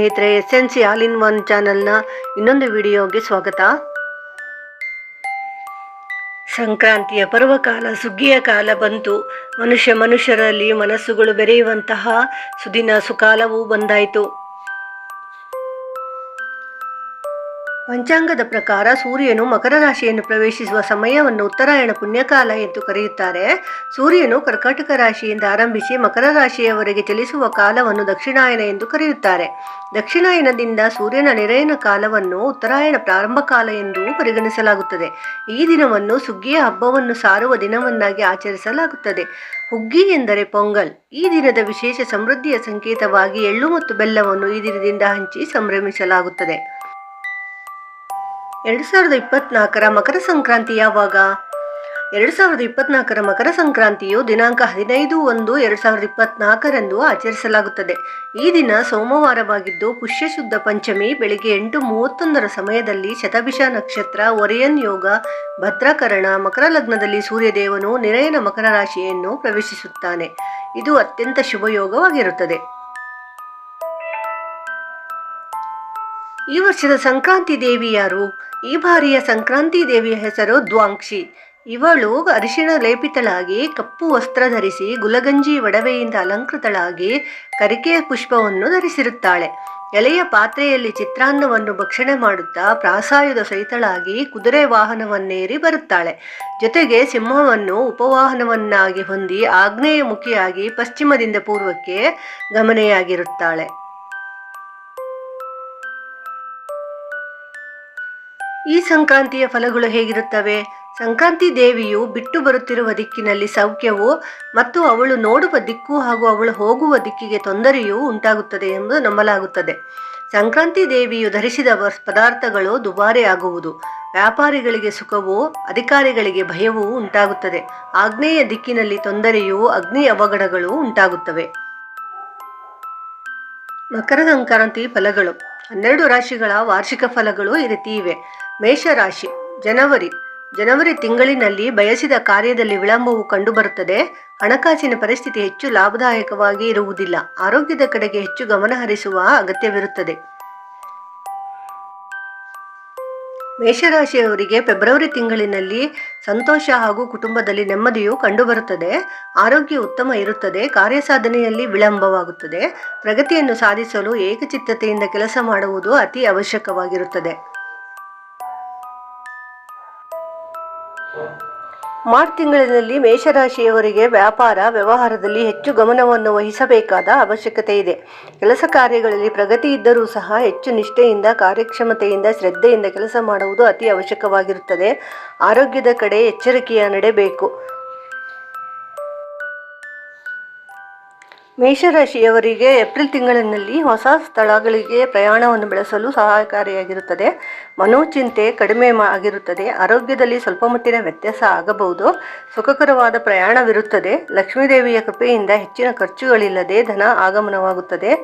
ಸ್ನೇಹಿತರೆ S N C all in one ಚಾನೆಲ್ನ ಇನ್ನೊಂದು ವಿಡಿಯೋಗೆ ಸ್ವಾಗತ. ಸಂಕ್ರಾಂತಿಯ ಪರ್ವಕಾಲ, ಸುಗ್ಗಿಯ ಕಾಲ ಬಂತು. ಮನುಷ್ಯ ಮನುಷ್ಯರಲ್ಲಿ ಮನಸ್ಸುಗಳು ಬೆರೆಯುವಂತಹ ಸುದಿನ, ಸುಕಾಲವೂ ಬಂದಾಯಿತು. ಪಂಚಾಂಗದ ಪ್ರಕಾರ ಸೂರ್ಯನು ಮಕರ ರಾಶಿಯನ್ನು ಪ್ರವೇಶಿಸುವ ಸಮಯವನ್ನು ಉತ್ತರಾಯಣ ಪುಣ್ಯಕಾಲ ಎಂದು ಕರೆಯುತ್ತಾರೆ. ಸೂರ್ಯನು ಕರ್ಕಾಟಕ ರಾಶಿಯಿಂದ ಆರಂಭಿಸಿ ಮಕರ ರಾಶಿಯವರೆಗೆ ಚಲಿಸುವ ಕಾಲವನ್ನು ದಕ್ಷಿಣಾಯನ ಎಂದು ಕರೆಯುತ್ತಾರೆ. ದಕ್ಷಿಣಾಯನದಿಂದ ಸೂರ್ಯನ ನಿರಯನ ಕಾಲವನ್ನು ಉತ್ತರಾಯಣ ಪ್ರಾರಂಭ ಕಾಲ ಎಂದು ಪರಿಗಣಿಸಲಾಗುತ್ತದೆ. ಈ ದಿನವನ್ನು ಸುಗ್ಗಿಯ ಹಬ್ಬವನ್ನು ಸಾರುವ ದಿನವನ್ನಾಗಿ ಆಚರಿಸಲಾಗುತ್ತದೆ. ಹುಗ್ಗಿ ಎಂದರೆ ಪೊಂಗಲ್. ಈ ದಿನದ ವಿಶೇಷ ಸಮೃದ್ಧಿಯ ಸಂಕೇತವಾಗಿ ಎಳ್ಳು ಮತ್ತು ಬೆಲ್ಲವನ್ನು ಈ ದಿನದಿಂದ ಹಂಚಿ ಸಂಭ್ರಮಿಸಲಾಗುತ್ತದೆ. ಎರಡು ಸಾವಿರದ ಇಪ್ಪತ್ನಾಲ್ಕರ ಮಕರ ಸಂಕ್ರಾಂತಿ ಯಾವಾಗ? ಎರಡು ಸಾವಿರದ ಇಪ್ಪತ್ನಾಲ್ಕರ ಮಕರ ಸಂಕ್ರಾಂತಿಯು ದಿನಾಂಕ ಹದಿನೈದು ಒಂದು ಎರಡು ಸಾವಿರದ ಇಪ್ಪತ್ನಾಲ್ಕರಂದು ಆಚರಿಸಲಾಗುತ್ತದೆ. ಈ ದಿನ ಸೋಮವಾರವಾಗಿದ್ದು ಪುಷ್ಯ ಶುದ್ಧ ಪಂಚಮಿ ಬೆಳಿಗ್ಗೆ ಎಂಟು ಮೂವತ್ತೊಂದರ ಸಮಯದಲ್ಲಿ ಶತಭಿಷ ನಕ್ಷತ್ರ, ಒರಿಯನ್ ಯೋಗ, ಭದ್ರಕರಣ, ಮಕರ ಲಗ್ನದಲ್ಲಿ ಸೂರ್ಯದೇವನು, ನಿರಯನ ಮಕರ ರಾಶಿಯನ್ನು ಪ್ರವೇಶಿಸುತ್ತಾನೆ. ಇದು ಅತ್ಯಂತ ಶುಭಯೋಗವಾಗಿರುತ್ತದೆ ಈ ವರ್ಷದ ಸಂಕ್ರಾಂತಿ ದೇವಿ ಯಾರು? ಈ ಬಾರಿಯ ಸಂಕ್ರಾಂತಿ ದೇವಿಯ ಹೆಸರು ದ್ವಾಂಕ್ಷಿ. ಇವಳು ಅರಿಶಿಣ ಲೇಪಿತಳಾಗಿ ಕಪ್ಪು ವಸ್ತ್ರ ಧರಿಸಿ ಗುಲಗಂಜಿ ಒಡವೆಯಿಂದ ಅಲಂಕೃತಳಾಗಿ ಕರಿಕೆಯ ಪುಷ್ಪವನ್ನು ಧರಿಸಿರುತ್ತಾಳೆ. ಎಲೆಯ ಪಾತ್ರೆಯಲ್ಲಿ ಚಿತ್ರಾನ್ನವನ್ನು ಭಕ್ಷಣೆ ಮಾಡುತ್ತಾ ಪ್ರಾಸಾಯದ ಸಹಿತಳಾಗಿ ಕುದುರೆ ವಾಹನವನ್ನೇರಿ ಬರುತ್ತಾಳೆ. ಜೊತೆಗೆ ಸಿಂಹವನ್ನು ಉಪವಾಹನವನ್ನಾಗಿ ಹೊಂದಿ ಆಗ್ನೇಯ ಮುಖಿಯಾಗಿ ಪಶ್ಚಿಮದಿಂದ ಪೂರ್ವಕ್ಕೆ ಗಮನೆಯಾಗಿರುತ್ತಾಳೆ. ಈ ಸಂಕ್ರಾಂತಿಯ ಫಲಗಳು ಹೇಗಿರುತ್ತವೆ? ಸಂಕ್ರಾಂತಿ ದೇವಿಯು ಬಿಟ್ಟು ಬರುತ್ತಿರುವ ದಿಕ್ಕಿನಲ್ಲಿ ಸೌಖ್ಯವು ಮತ್ತು ಅವಳು ನೋಡುವ ದಿಕ್ಕು ಹಾಗೂ ಅವಳು ಹೋಗುವ ದಿಕ್ಕಿಗೆ ತೊಂದರೆಯೂ ಉಂಟಾಗುತ್ತದೆ ಎಂದು ನಂಬಲಾಗುತ್ತದೆ. ಸಂಕ್ರಾಂತಿ ದೇವಿಯು ಧರಿಸಿದ ಪದಾರ್ಥಗಳು ದುಬಾರಿ ಆಗುವುದು. ವ್ಯಾಪಾರಿಗಳಿಗೆ ಸುಖವೂ, ಅಧಿಕಾರಿಗಳಿಗೆ ಭಯವೂ ಉಂಟಾಗುತ್ತದೆ. ಆಗ್ನೇಯ ದಿಕ್ಕಿನಲ್ಲಿ ತೊಂದರೆಯೂ, ಅಗ್ನಿ ಅವಘಡಗಳು ಉಂಟಾಗುತ್ತವೆ. ಮಕರ ಸಂಕ್ರಾಂತಿ ಫಲಗಳು. ಹನ್ನೆರಡು ರಾಶಿಗಳ ವಾರ್ಷಿಕ ಫಲಗಳು ಈ ರೀತಿ ಇವೆ ಮೇಷರಾಶಿ, ಜನವರಿ. ಜನವರಿ ತಿಂಗಳಿನಲ್ಲಿ ಬಯಸಿದ ಕಾರ್ಯದಲ್ಲಿ ವಿಳಂಬವು ಕಂಡುಬರುತ್ತದೆ. ಹಣಕಾಸಿನ ಪರಿಸ್ಥಿತಿ ಹೆಚ್ಚು ಲಾಭದಾಯಕವಾಗಿ ಇರುವುದಿಲ್ಲ. ಆರೋಗ್ಯದ ಕಡೆಗೆ ಹೆಚ್ಚು ಗಮನ ಹರಿಸುವ ಅಗತ್ಯವಿರುತ್ತದೆ. ಮೇಷರಾಶಿಯವರಿಗೆ ಫೆಬ್ರವರಿ ತಿಂಗಳಿನಲ್ಲಿ ಸಂತೋಷ ಹಾಗೂ ಕುಟುಂಬದಲ್ಲಿ ನೆಮ್ಮದಿಯು ಕಂಡುಬರುತ್ತದೆ. ಆರೋಗ್ಯ ಉತ್ತಮ ಇರುತ್ತದೆ. ಕಾರ್ಯಸಾಧನೆಯಲ್ಲಿ ವಿಳಂಬವಾಗುತ್ತದೆ. ಪ್ರಗತಿಯನ್ನು ಸಾಧಿಸಲು ಏಕಚಿತ್ತತೆಯಿಂದ ಕೆಲಸ ಮಾಡುವುದು ಅತಿ ಅವಶ್ಯಕವಾಗಿರುತ್ತದೆ. ಮಾರ್ಚ್ ತಿಂಗಳಿನಲ್ಲಿ ಮೇಷರಾಶಿಯವರಿಗೆ ವ್ಯಾಪಾರ ವ್ಯವಹಾರದಲ್ಲಿ ಹೆಚ್ಚು ಗಮನವನ್ನು ವಹಿಸಬೇಕಾದ ಅವಶ್ಯಕತೆ ಇದೆ. ಕೆಲಸ ಕಾರ್ಯಗಳಲ್ಲಿ ಪ್ರಗತಿ ಇದ್ದರೂ ಸಹ ಹೆಚ್ಚು ನಿಷ್ಠೆಯಿಂದ, ಕಾರ್ಯಕ್ಷಮತೆಯಿಂದ, ಶ್ರದ್ಧೆಯಿಂದ ಕೆಲಸ ಮಾಡುವುದು ಅತಿ ಅವಶ್ಯಕವಾಗಿರುತ್ತದೆ. ಆರೋಗ್ಯದ ಕಡೆ ಎಚ್ಚರಿಕೆಯ ನಡೆಬೇಕು. ಮೇಷರಾಶಿಯವರಿಗೆ ಏಪ್ರಿಲ್ ತಿಂಗಳಿನಲ್ಲಿ ಹೊಸ ಸ್ಥಳಗಳಿಗೆ ಪ್ರಯಾಣವನ್ನು ಬೆಳೆಸಲು ಸಹಕಾರಿಯಾಗಿರುತ್ತದೆ. ಮನೋಚಿಂತೆ ಕಡಿಮೆ ಆಗಿರುತ್ತದೆ. ಆರೋಗ್ಯದಲ್ಲಿ ಸ್ವಲ್ಪ ಮಟ್ಟಿನ ವ್ಯತ್ಯಾಸ ಆಗಬಹುದು. ಸುಖಕರವಾದ ಪ್ರಯಾಣವಿರುತ್ತದೆ. ಲಕ್ಷ್ಮೀದೇವಿಯ ಕೃಪೆಯಿಂದ ಹೆಚ್ಚಿನ ಖರ್ಚುಗಳಿಲ್ಲದೆ ಧನ ಆಗಮನವಾಗುತ್ತದೆ.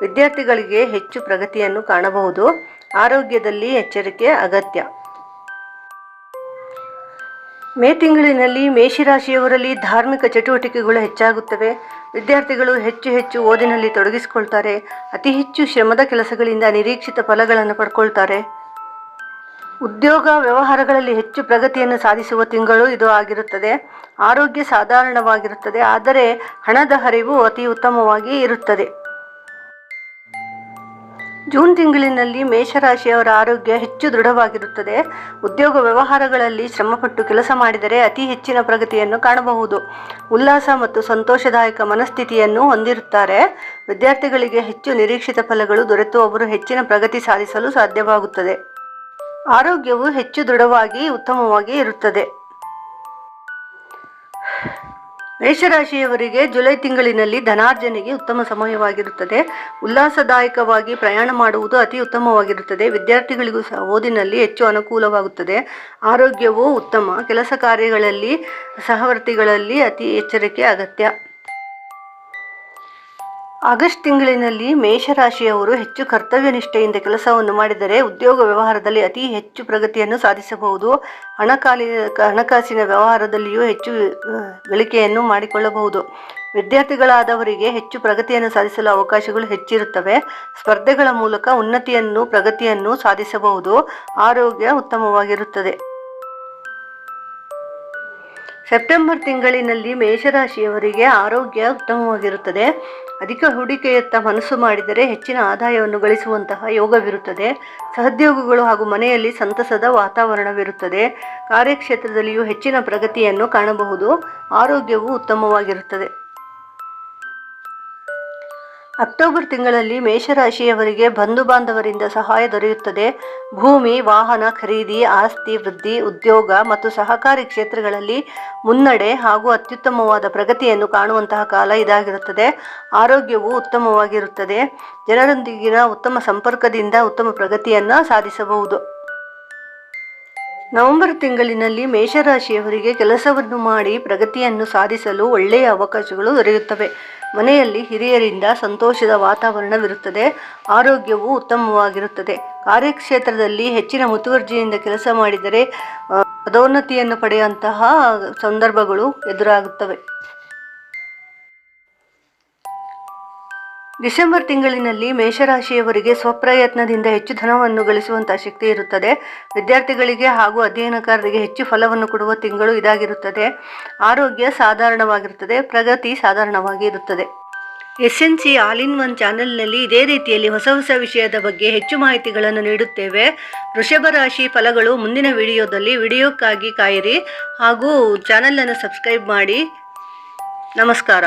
ವಿದ್ಯಾರ್ಥಿಗಳಿಗೆ ಹೆಚ್ಚು ಪ್ರಗತಿಯನ್ನು ಕಾಣಬಹುದು. ಆರೋಗ್ಯದಲ್ಲಿ ಎಚ್ಚರಿಕೆ ಅಗತ್ಯ. ಮೇ ತಿಂಗಳಿನಲ್ಲಿ ಮೇಷರಾಶಿಯವರಲ್ಲಿ ಧಾರ್ಮಿಕ ಚಟುವಟಿಕೆಗಳು ಹೆಚ್ಚಾಗುತ್ತವೆ. ವಿದ್ಯಾರ್ಥಿಗಳು ಹೆಚ್ಚು ಹೆಚ್ಚು ಓದಿನಲ್ಲಿ ತೊಡಗಿಸಿಕೊಳ್ತಾರೆ. ಅತಿ ಹೆಚ್ಚು ಶ್ರಮದ ಕೆಲಸಗಳಿಂದ ನಿರೀಕ್ಷಿತ ಫಲಗಳನ್ನು ಪಡ್ಕೊಳ್ತಾರೆ. ಉದ್ಯೋಗ ವ್ಯವಹಾರಗಳಲ್ಲಿ ಹೆಚ್ಚು ಪ್ರಗತಿಯನ್ನು ಸಾಧಿಸುವ ತಿಂಗಳು ಇದು ಆಗಿರುತ್ತದೆ. ಆರೋಗ್ಯ ಸಾಧಾರಣವಾಗಿರುತ್ತದೆ, ಆದರೆ ಹಣದ ಹರಿವು ಅತಿ ಉತ್ತಮವಾಗಿ ಇರುತ್ತದೆ. ಜೂನ್ ತಿಂಗಳಿನಲ್ಲಿ ಮೇಷರಾಶಿಯವರ ಆರೋಗ್ಯ ಹೆಚ್ಚು ದೃಢವಾಗಿರುತ್ತದೆ. ಉದ್ಯೋಗ ವ್ಯವಹಾರಗಳಲ್ಲಿ ಶ್ರಮಪಟ್ಟು ಕೆಲಸ ಮಾಡಿದರೆ ಅತಿ ಹೆಚ್ಚಿನ ಪ್ರಗತಿಯನ್ನು ಕಾಣಬಹುದು. ಉಲ್ಲಾಸ ಮತ್ತು ಸಂತೋಷದಾಯಕ ಮನಸ್ಥಿತಿಯನ್ನು ಹೊಂದಿರುತ್ತಾರೆ. ವಿದ್ಯಾರ್ಥಿಗಳಿಗೆ ಹೆಚ್ಚು ನಿರೀಕ್ಷಿತ ಫಲಗಳು ದೊರೆತು ಅವರು ಹೆಚ್ಚಿನ ಪ್ರಗತಿ ಸಾಧಿಸಲು ಸಾಧ್ಯವಾಗುತ್ತದೆ. ಆರೋಗ್ಯವು ಹೆಚ್ಚು ದೃಢವಾಗಿ, ಉತ್ತಮವಾಗಿ ಇರುತ್ತದೆ. ಮೇಷರಾಶಿಯವರಿಗೆ ಜುಲೈ ತಿಂಗಳಿನಲ್ಲಿ ಧನಾರ್ಜನೆಗೆ ಉತ್ತಮ ಸಮಯವಾಗಿರುತ್ತದೆ. ಉಲ್ಲಾಸದಾಯಕವಾಗಿ ಪ್ರಯಾಣ ಮಾಡುವುದು ಅತಿ ಉತ್ತಮವಾಗಿರುತ್ತದೆ. ವಿದ್ಯಾರ್ಥಿಗಳಿಗೂ ಸಹ ಓದಿನಲ್ಲಿ ಹೆಚ್ಚು ಅನುಕೂಲವಾಗುತ್ತದೆ. ಆರೋಗ್ಯವು ಉತ್ತಮ. ಕೆಲಸ ಕಾರ್ಯಗಳಲ್ಲಿ ಸಹವರ್ತಿಗಳಲ್ಲಿ ಅತಿ ಎಚ್ಚರಿಕೆ ಅಗತ್ಯ. ಆಗಸ್ಟ್ ತಿಂಗಳಿನಲ್ಲಿ ಮೇಷರಾಶಿಯವರು ಹೆಚ್ಚು ಕರ್ತವ್ಯ ನಿಷ್ಠೆಯಿಂದ ಕೆಲಸವನ್ನು ಮಾಡಿದರೆ ಉದ್ಯೋಗ ವ್ಯವಹಾರದಲ್ಲಿ ಅತಿ ಹೆಚ್ಚು ಪ್ರಗತಿಯನ್ನು ಸಾಧಿಸಬಹುದು. ಹಣಕಾಲಿ, ಹಣಕಾಸಿನ ವ್ಯವಹಾರದಲ್ಲಿಯೂ ಹೆಚ್ಚು ಗಳಿಕೆಯನ್ನು ಮಾಡಿಕೊಳ್ಳಬಹುದು. ವಿದ್ಯಾರ್ಥಿಗಳಾದವರಿಗೆ ಹೆಚ್ಚು ಪ್ರಗತಿಯನ್ನು ಸಾಧಿಸಲು ಅವಕಾಶಗಳು ಹೆಚ್ಚಿರುತ್ತವೆ. ಸ್ಪರ್ಧೆಗಳ ಮೂಲಕ ಉನ್ನತಿಯನ್ನು, ಪ್ರಗತಿಯನ್ನು ಸಾಧಿಸಬಹುದು. ಆರೋಗ್ಯ ಉತ್ತಮವಾಗಿರುತ್ತದೆ. ಸೆಪ್ಟೆಂಬರ್ ತಿಂಗಳಿನಲ್ಲಿ ಮೇಷರಾಶಿಯವರಿಗೆ ಆರೋಗ್ಯ ಉತ್ತಮವಾಗಿರುತ್ತದೆ. ಅಧಿಕ ಹೂಡಿಕೆಯತ್ತ ಮನಸ್ಸು ಮಾಡಿದರೆ ಹೆಚ್ಚಿನ ಆದಾಯವನ್ನು ಗಳಿಸುವಂತಹ ಯೋಗವಿರುತ್ತದೆ. ಸಹೋದ್ಯೋಗಿಗಳು ಹಾಗೂ ಮನೆಯಲ್ಲಿ ಸಂತಸದ ವಾತಾವರಣವಿರುತ್ತದೆ. ಕಾರ್ಯಕ್ಷೇತ್ರದಲ್ಲಿಯೂ ಹೆಚ್ಚಿನ ಪ್ರಗತಿಯನ್ನು ಕಾಣಬಹುದು. ಆರೋಗ್ಯವು ಉತ್ತಮವಾಗಿರುತ್ತದೆ. ಅಕ್ಟೋಬರ್ ತಿಂಗಳಲ್ಲಿ ಮೇಷರಾಶಿಯವರಿಗೆ ಬಂಧು ಬಾಂಧವರಿಂದ ಸಹಾಯ ದೊರೆಯುತ್ತದೆ. ಭೂಮಿ, ವಾಹನ ಖರೀದಿ, ಆಸ್ತಿ, ವೃದ್ಧಿ, ಉದ್ಯೋಗ ಮತ್ತು ಸಹಕಾರಿ ಕ್ಷೇತ್ರಗಳಲ್ಲಿ ಮುನ್ನಡೆ ಹಾಗೂ ಅತ್ಯುತ್ತಮವಾದ ಪ್ರಗತಿಯನ್ನು ಕಾಣುವಂತಹ ಕಾಲ ಇದಾಗಿರುತ್ತದೆ. ಆರೋಗ್ಯವು ಉತ್ತಮವಾಗಿರುತ್ತದೆ. ಜನರೊಂದಿಗಿನ ಉತ್ತಮ ಸಂಪರ್ಕದಿಂದ ಉತ್ತಮ ಪ್ರಗತಿಯನ್ನು ಸಾಧಿಸಬಹುದು. ನವೆಂಬರ್ ತಿಂಗಳಿನಲ್ಲಿ ಮೇಷರಾಶಿಯವರಿಗೆ ಕೆಲಸವನ್ನು ಮಾಡಿ ಪ್ರಗತಿಯನ್ನು ಸಾಧಿಸಲು ಒಳ್ಳೆಯ ಅವಕಾಶಗಳು ದೊರೆಯುತ್ತವೆ. ಮನೆಯಲ್ಲಿ ಹಿರಿಯರಿಂದ ಸಂತೋಷದ ವಾತಾವರಣವಿರುತ್ತದೆ, ಆರೋಗ್ಯವು ಉತ್ತಮವಾಗಿರುತ್ತದೆ. ಕಾರ್ಯಕ್ಷೇತ್ರದಲ್ಲಿ ಹೆಚ್ಚಿನ ಮುತುವರ್ಜಿಯಿಂದ ಕೆಲಸ ಮಾಡಿದರೆ ಪದೋನ್ನತಿಯನ್ನು ಪಡೆಯುವಂತಹ ಸಂದರ್ಭಗಳು ಎದುರಾಗುತ್ತವೆ. ಡಿಸೆಂಬರ್ ತಿಂಗಳಿನಲ್ಲಿ ಮೇಷರಾಶಿಯವರಿಗೆ ಸ್ವಪ್ರಯತ್ನದಿಂದ ಹೆಚ್ಚು ಧನವನ್ನು ಗಳಿಸುವಂತಹ ಶಕ್ತಿ ಇರುತ್ತದೆ. ವಿದ್ಯಾರ್ಥಿಗಳಿಗೆ ಹಾಗೂ ಅಧ್ಯಯನಕಾರರಿಗೆ ಹೆಚ್ಚು ಫಲವನ್ನು ಕೊಡುವ ತಿಂಗಳು ಇದಾಗಿರುತ್ತದೆ. ಆರೋಗ್ಯ ಸಾಧಾರಣವಾಗಿರುತ್ತದೆ. ಪ್ರಗತಿ ಸಾಧಾರಣವಾಗಿ ಇರುತ್ತದೆ. S N C all in one ಚಾನೆಲ್ನಲ್ಲಿ ಇದೇ ರೀತಿಯಲ್ಲಿ ಹೊಸ ಹೊಸ ವಿಷಯದ ಬಗ್ಗೆ ಹೆಚ್ಚು ಮಾಹಿತಿಗಳನ್ನು ನೀಡುತ್ತೇವೆ. ವೃಷಭ ರಾಶಿ ಫಲಗಳು ಮುಂದಿನ ವಿಡಿಯೋದಲ್ಲಿ ವಿಡಿಯೋಕ್ಕಾಗಿ ಕಾಯಿರಿ ಹಾಗೂ ಚಾನಲನ್ನು ಸಬ್ಸ್ಕ್ರೈಬ್ ಮಾಡಿ. ನಮಸ್ಕಾರ.